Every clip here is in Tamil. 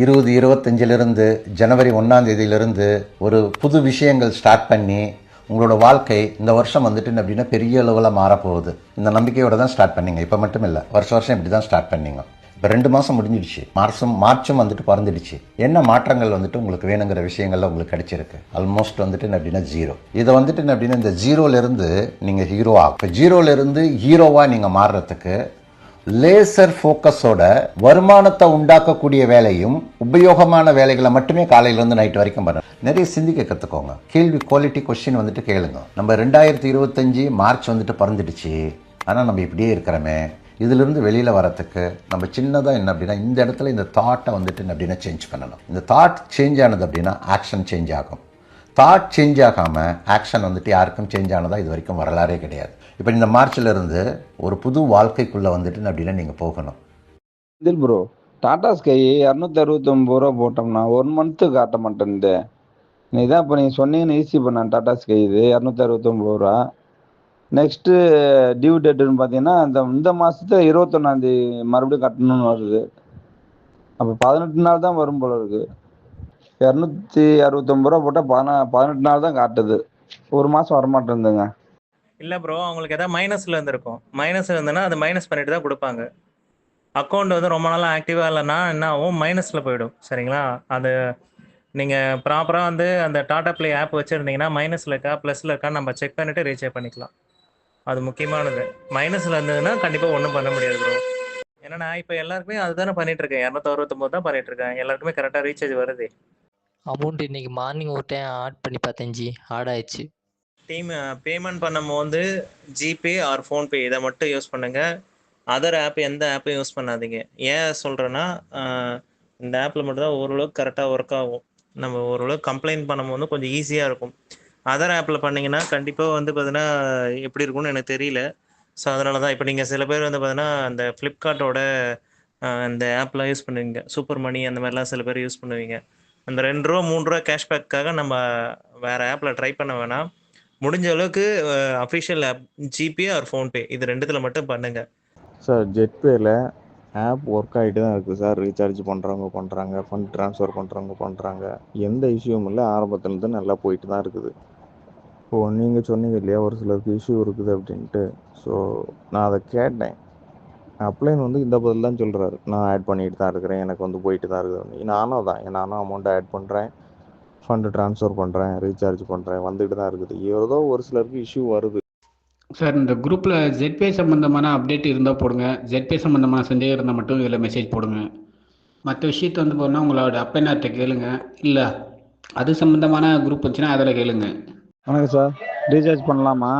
இருபது இருபத்தஞ்சிலிருந்து ஜனவரி ஒன்றாம் தேதியிலிருந்து ஒரு புது விஷயங்கள் ஸ்டார்ட் பண்ணி உங்களோட வாழ்க்கை இந்த வருஷம் வந்துட்டு அப்படின்னா பெரிய அளவில் மாறப்போகுது. இந்த நம்பிக்கையோட தான் ஸ்டார்ட் பண்ணீங்க. இப்போ மட்டும் இல்லை வருஷம் வருஷம் இப்படி தான் ஸ்டார்ட் பண்ணிங்க. இப்போ ரெண்டு மாதம் முடிஞ்சிடுச்சு. மார்ச்சும் மார்ச்சும் வந்துட்டு பிறந்துடுச்சு. என்ன மாற்றங்கள் வந்துட்டு உங்களுக்கு வேணுங்கிற விஷயங்கள்ல உங்களுக்கு கிடைச்சிருக்கு? ஆல்மோஸ்ட் வந்துட்டு அப்படின்னா ஜீரோ இதை வந்துட்டு அப்படின்னா இந்த ஜீரோலேருந்து நீங்கள் ஹீரோ ஆகும். இப்போ ஜீரோலேருந்து ஹீரோவாக நீங்கள் மாறுறதுக்கு லேசர் ஃபோக்கஸோட வருமானத்தை உண்டாக்கக்கூடிய வேலையும் உபயோகமான வேலைகளை மட்டுமே காலையிலேருந்து நைட் வரைக்கும் பண்ணணும். நிறைய சிந்திக்க கற்றுக்கோங்க கேள்வி குவாலிட்டி கொஸ்டின் வந்துட்டு கேளுங்க. நம்ம ரெண்டாயிரத்தி இருபத்தஞ்சி மார்ச் வந்துட்டு பிறந்துடுச்சு. ஆனால் நம்ம இப்படியே இருக்கிறோமே. இதிலிருந்து வெளியில் வரத்துக்கு நம்ம சின்னதாக என்ன அப்படின்னா இந்த இடத்துல இந்த தாட்டை வந்துட்டு என்ன அப்படின்னா சேஞ்ச் பண்ணணும். இந்த தாட் சேஞ்ச் ஆனது அப்படின்னா ஆக்ஷன் சேஞ்ச் ஆகும். தாட் சேஞ்ச் ஆகாமல் ஆக்ஷன் வந்துட்டு யாருக்கும் சேஞ்ச் ஆனதாக இது வரைக்கும் வரலாறே கிடையாது. இப்போ இந்த மார்ச்ல இருந்து ஒரு புது வாழ்க்கைக்குள்ளே வந்துட்டு அப்படின்னா நீங்கள் போகணும். இதில் ப்ரோ டாடா ஸ்கை இரநூத்தி அறுபத்தொம்பது ரூபா போட்டோம்னா ஒன் மந்த்து காட்ட மாட்டேன்து நீ தான் இப்போ நீங்கள் சொன்னீங்கன்னு ஈஸி பண்ணேன் டாடா ஸ்கை இது இரநூத்தி அறுபத்தொம்பது ரூபா நெக்ஸ்ட்டு டியூ டேட்டுன்னு பார்த்தீங்கன்னா இந்த இந்த மாதத்துல இருபத்தொன்னாந்தேதி மறுபடியும் கட்டணும்னு வருது. அப்போ பதினெட்டு நாள் தான் வரும் போல இருக்குது இரநூத்தி அறுபத்தொம்பது ரூபா போட்டால் பதினா பதினெட்டு நாள் தான் காட்டுது. ஒரு மாதம் வரமாட்டேங்குதுங்க இல்லை ப்ரோ அவங்களுக்கு எதாவது மைனஸில் இருந்திருக்கும். மைனஸ் இருந்ததுன்னா அது மைனஸ் பண்ணிட்டு தான் கொடுப்பாங்க. அக்கௌண்ட் வந்து ரொம்ப நாளாக ஆக்டிவாக இல்லைன்னா என்ன ஆகும்? மைனஸில் போயிடும். சரிங்களா? அது நீங்கள் ப்ராப்பராக வந்து அந்த டாடா ப்ளே ஆப் வச்சுருந்தீங்கன்னா மைனஸில் இருக்கா ப்ளஸில் இருக்கா நம்ம செக் பண்ணிவிட்டு ரீசார்ஜ் பண்ணிக்கலாம். அது முக்கியமானது. மைனஸில் இருந்ததுன்னா கண்டிப்பாக ஒன்றும் பண்ண முடியாது ப்ரோ ஏன்னா நான் இப்போ எல்லாருக்குமே அதுதானே பண்ணிட்டு இருக்கேன். இரநூத்தி அறுபத்தொம்போது தான் பண்ணிட்டு இருக்கேன். எல்லாருக்குமே கரெக்டாக ரீசார்ஜ் வருது. அமௌண்ட் இன்னைக்கு மார்னிங் ஒரு டைம் ஆட் பண்ணி பார்த்தேன் ஜி. ஆட் ஆயிடுச்சு. டீம் பேமெண்ட் பண்ணும்போது ஜிபே ஆர் ஃபோன்பே இதை மட்டும் யூஸ் பண்ணுங்க. அதர் ஆப் எந்த ஆப்பையும் யூஸ் பண்ணாதீங்க. ஏன் சொல்கிறேன்னா இந்த ஆப்பில் மட்டும்தான் ஓரளவுக்கு கரெக்டாக ஒர்க் ஆகும். நம்ம ஓரளவுக்கு கம்ப்ளைண்ட் பண்ணும்போது கொஞ்சம் ஈஸியாக இருக்கும். அதர் ஆப்பில் பண்ணிங்கன்னா கண்டிப்பாக வந்து பார்த்தீங்கன்னா எப்படி இருக்கும்னு எனக்கு தெரியல. ஸோ அதனால தான் இப்போ நீங்கள் சில பேர் வந்து பார்த்தீங்கன்னா அந்த ஃப்ளிப்கார்ட்டோட இந்த ஆப்லாம் யூஸ் பண்ணுவீங்க. சூப்பர் மணி அந்த மாதிரிலாம் சில பேர் யூஸ் பண்ணுவீங்க. அந்த ரெண்டு ரூபா மூணு ரூபா கேஷ்பேக்காக நம்ம வேறு ஆப்பில் ட்ரை பண்ண வேணாம். முடிஞ்ச அளவுக்கு official app GPay or PhonePe இது ரெண்டுத்தில் மட்டும் பண்ணுங்க. சார் ஜெட்பேயில் ஆப் ஒர்க் ஆகிட்டு தான் இருக்குது சார். ரீசார்ஜ் பண்ணுறவங்க பண்ணுறாங்க ஃபண்ட் ட்ரான்ஸ்ஃபர் பண்ணுறவங்க பண்ணுறாங்க எந்த இஷ்யூவும் இல்லை. ஆரம்பத்துலேருந்து நல்லா போயிட்டு தான் இருக்குது. இப்போது நீங்கள் சொன்னீங்க இல்லையா ஒரு சிலருக்கு இஷ்யூ இருக்குது அப்படின்ட்டு. ஸோ நான் அதை கேட்டேன். அப்ளைன் வந்து இந்த பதில் தான் சொல்கிறாரு நான் ஆட் பண்ணிட்டு தான் இருக்கிறேன். எனக்கு வந்து போயிட்டு தான் இருக்குது நானும் தான் நானும் அமௌண்ட்டை ஆட் பண்ணுறேன் ஃபண்டு ட்ரான்ஸ்ஃபர் பண்ணுறேன் ரீசார்ஜ் பண்ணுறேன் வந்துட்டு தான் இருக்குது. ஏதோ ஒரு சிலருக்கு இஷ்யூ வருது. சார் இந்த குரூப்பில் ஜெட்பே சம்மந்தமான அப்டேட் இருந்தால் போடுங்க. ஜெட்பே சம்மந்தமான சந்தேகம் இருந்தால் மட்டும் இதில் மெசேஜ் போடுங்க. மற்ற விஷயத்தை வந்து போனால் உங்களோட அப்பைனார்ட்ட கேளுங்க. இல்லை அது சம்மந்தமான குரூப் வந்துச்சுன்னா அதில் கேளுங்க. வணக்கம் சார் ரீசார்ஜ் பண்ணலாமா?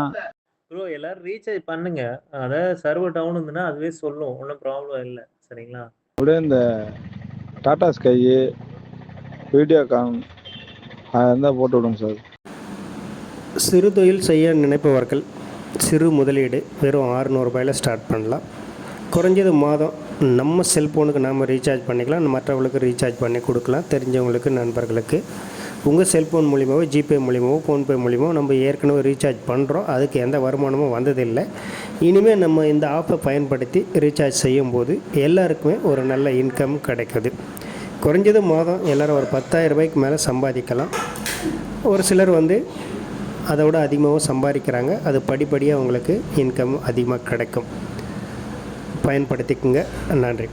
எல்லாரும் ரீசார்ஜ் பண்ணுங்க. அதாவது சர்வர் டவுன் இருந்துன்னா அதுவே சொல்லும். ஒன்றும் ப்ராப்ளம் இல்லை. சரிங்களா? அப்படியே இந்த டாடா ஸ்கை வீடியோகான் இருந்தால் போட்டு விடுங்க சார் சிறு தொழில் செய்ய நினைப்பவர்கள் சிறு முதலீடு வெறும் அறுநூறுபாயில் ஸ்டார்ட் பண்ணலாம். குறைஞ்சது மாதம் நம்ம செல்ஃபோனுக்கு நாம் ரீசார்ஜ் பண்ணிக்கலாம். மற்றவங்களுக்கு ரீசார்ஜ் பண்ணி கொடுக்கலாம். தெரிஞ்சவங்களுக்கு நண்பர்களுக்கு. உங்கள் செல்ஃபோன் மூலிமாவோ ஜிபே மூலிமாவோ ஃபோன்பே மூலிமாவோ நம்ம ஏற்கனவே ரீசார்ஜ் பண்ணுறோம் அதுக்கு எந்த வருமானமும் வந்ததில்லை. இனிமேல் நம்ம இந்த ஆப்பை பயன்படுத்தி ரீசார்ஜ் செய்யும்போது எல்லாருக்குமே ஒரு நல்ல இன்கம் கிடைக்குது. குறைஞ்சது மாதம் எல்லோரும் ஒரு பத்தாயிரம் ரூபாய்க்கு மேலே சம்பாதிக்கலாம். ஒரு சிலர் வந்து அதை விட அதிகமாகவும் சம்பாதிக்கிறாங்க. அது படிப்படியாக அவங்களுக்கு இன்கம் அதிகமாக கிடைக்கும். பயன்படுத்திக்குங்க. நன்றி.